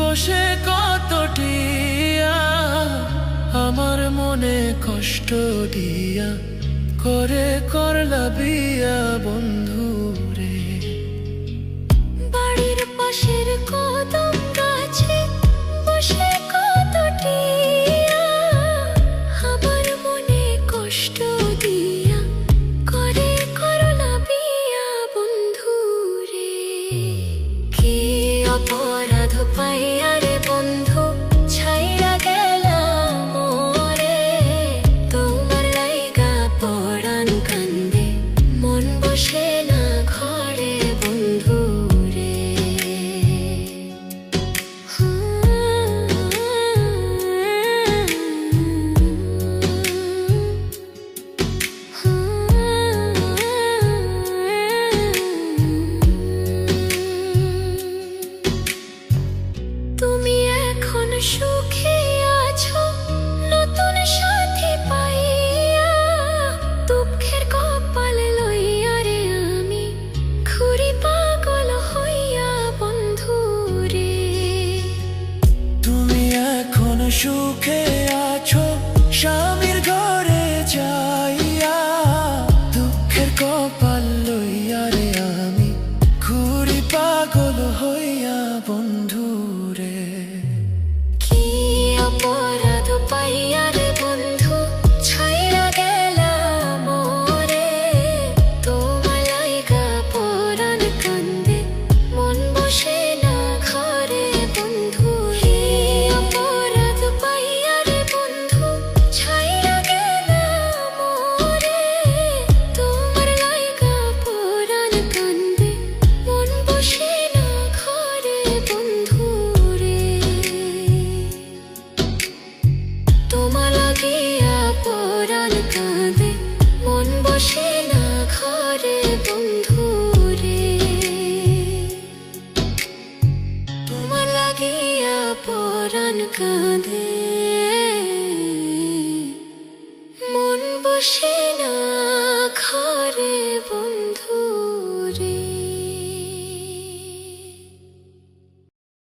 বসে কতটিয়া আমার মনে কষ্ট দিয়া করে করলা বিয়া বন্ধু। অপরাধ পাই আরে বন্ধু। You case. কাঁদে। মন বসে না ঘরে বন